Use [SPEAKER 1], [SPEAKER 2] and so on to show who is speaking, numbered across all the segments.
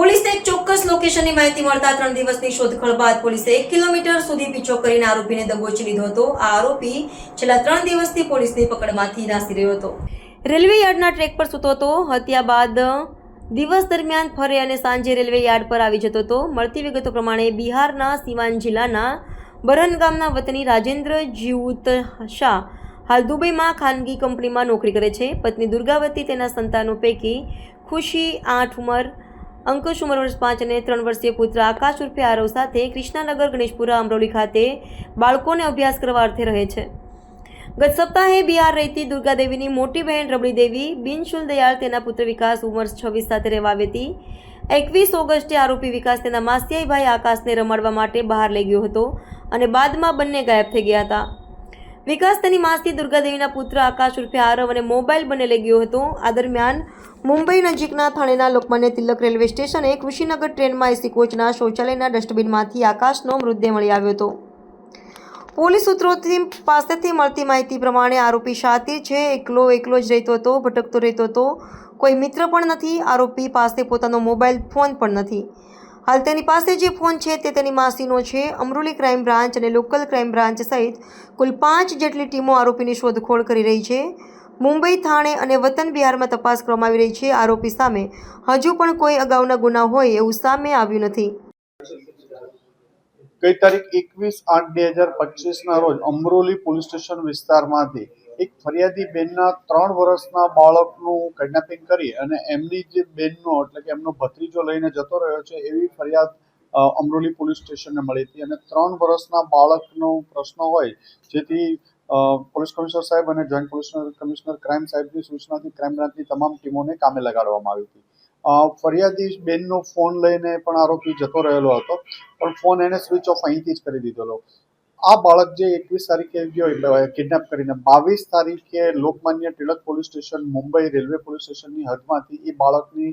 [SPEAKER 1] પોલીસને ચોક્કસ લોકેશનની માહિતી મળતા ત્રણ દિવસની શોધખોળ બાદ પોલીસે એક કિલોમીટર સુધી પીછો કરીને આરોપીને દબોચી લીધો હતો. આ આરોપી છેલ્લા ત્રણ દિવસથી પોલીસની પકડમાંથી નાસી રહ્યો હતો. રેલવે યાર્ડના ટ્રેક પર સૂતો હતો. હત્યા બાદ દિવસ દરમિયાન ફરે અને સાંજે રેલવે યાર્ડ પર આવી જતો હતો. મળતી વિગતો પ્રમાણે બિહારના સિવાન જિલ્લાના બરન ગામના વતની રાજેન્દ્ર જીવુત શાહ હાલ દુબઈમાં ખાનગી કંપનીમાં નોકરી કરે છે. પત્ની દુર્ગાવતી તેના સંતાનો પૈકી ખુશી આઠ ઉંમર અંકુશ ઉંમર વર્ષ પાંચ અને ત્રણ વર્ષીય પુત્ર આકાશ ઉર્ફે આરવ સાથે કૃષ્ણાનગર ગણેશપુરા અમરોલી ખાતે બાળકોને અભ્યાસ કરવા અર્થે રહે છે. ગત સપ્તાહે બિહાર રહેતી દુર્ગાદેવીની મોટી બહેન રબડી દેવી બિનશુલ દયાળ તેના પુત્ર વિકાસ ઉંમર છવ્વીસ સાથે રહેવા આવી હતી. એકવીસ ઓગસ્ટે આરોપી વિકાસ તેના માસિયાઈ ભાઈ આકાશને રમાડવા માટે બહાર લઈ ગયો હતો અને બાદમાં બંને ગાયબ થઈ ગયા હતા. વિકાસ તેની માસથી દુર્ગાદેવીના પુત્ર આકાશ ઉર્ફે આરવ અને મોબાઈલ બને લઈ ગયો હતો. આ દરમિયાન મુંબઈ નજીકના થાણેના લોકમાન્ય તિલક રેલવે સ્ટેશને કૃષિનગર ટ્રેનમાં એસી કોચના શૌચાલયના ડસ્ટબિનમાંથી આકાશનો મૃતદેહ મળી આવ્યો હતો. પોલીસ સૂત્રોથી પાસેથી મળતી માહિતી પ્રમાણે આરોપી શાતિર છે, એકલો એકલો જ રહેતો હતો, ભટકતો રહેતો હતો. કોઈ મિત્ર પણ નથી, આરોપી પાસે પોતાનો મોબાઈલ ફોન પણ નથી. હાલ તેની પાસે જે ફોન છે તે તેની માસીનો છે. અમરોલી ક્રાઇમ બ્રાન્ચ અને લોકલ ક્રાઇમ બ્રાન્ચ સહિત કુલ પાંચ જેટલી ટીમો આરોપીની શોધખોળ કરી રહી છે. મુંબઈ, થાણે અને વતન બિહારમાં તપાસ કરવામાં આવી રહી છે. આરોપી સામે હજુ પણ કોઈ અગાઉના ગુના હોય એવું સામે આવ્યું નથી.
[SPEAKER 2] ગઈ તારીખ એકવીસ આઠ બે હજાર પચીસના રોજ અમરોલી પોલીસ સ્ટેશન વિસ્તારમાંથી એક ફરિયાદી બેનના ત્રણ વર્ષના બાળકનું કિડનેપિંગ કરી અને એમની જે બેનનો, એટલે કે એમનો ભત્રીજો લઈને જતો રહ્યો છે, એવી ફરિયાદ અમરોલી પોલીસ સ્ટેશનને મળી હતી. અને ત્રણ વર્ષના બાળકનો પ્રશ્ન હોય, જેથી પોલીસ કમિશનર સાહેબ અને જોઈન્ટ પોલીસ કમિશનર ક્રાઇમ સાહેબની સૂચનાથી ક્રાઇમ બ્રાન્ચની તમામ ટીમોને કામે લગાડવામાં આવી હતી. ફરિયાદી બેનનો ફોન લઈને પણ આરોપી જતો રહેલો હતો, પણ ફોન એને સ્વિચ ઓફ અહીંથી જ કરી દીધેલો. આ બાળક જે એકવીસ તારીખે ગયો કિડનેપ કરીને બાવીસ તારીખે Lokmanya Tilak police station Mumbai railway police સ્ટેશનની હદમાંથી એ બાળકની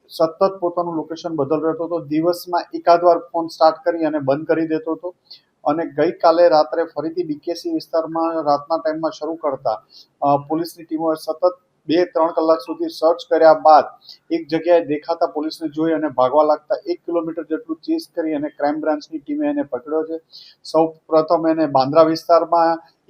[SPEAKER 2] સતત પોતાનું લોકેશન બદલ રહેતો હતો. દિવસમાં એકાદ વાર ફોન સ્ટાર્ટ કરી અને બંધ કરી દેતો હતો. અને ગઈકાલે રાત્રે ફરીથી બીકેસી વિસ્તારમાં રાતના ટાઈમમાં શરૂ કરતા પોલીસની ટીમોએ સતત બે ત્રણ કલાક સુધી સર્ચ કર્યા બાદ એક જગ્યાએ દેખાતા પોલીસને જોઈ અને ભાગવા લાગતા એક કિલોમીટર જેટલું ચેસ કરી અને ક્રાઇમ બ્રાન્ચની ટીમે એને પકડ્યો છે. સૌ પ્રથમ એને બાંદ્રા વિસ્તારમાં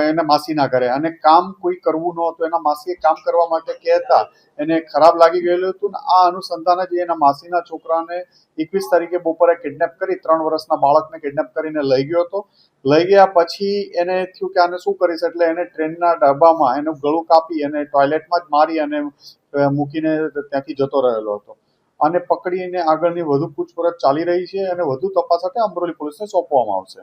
[SPEAKER 2] એના માસીના ઘરે. અને કામ કોઈ કરવું ન હતું. એના માસીએ કામ કરવા માટે કહેતા. એને ખરાબ લાગી ગયેલું હતું ને આ અનુસંધાને જ એના માસીના છોકરાને એકવીસ તારીખે બપોરે કિડનેપ કરી, ત્રણ વર્ષના બાળકને કિડનેપ કરીને લઈ ગયો હતો. લઈ ગયા પછી એને થયું કે આને શું કરીશ? એટલે એને ટ્રેનના ડબ્બામાં એનું ગળું કાપી અને ટોયલેટમાં જ મારી અને મૂકીને ત્યાંથી જતો રહેલો હતો. અને પકડીને આગળની વધુ પૂછપરછ ચાલી રહી છે અને વધુ તપાસ સાથે અમરોલી પોલીસને સોંપવામાં આવશે.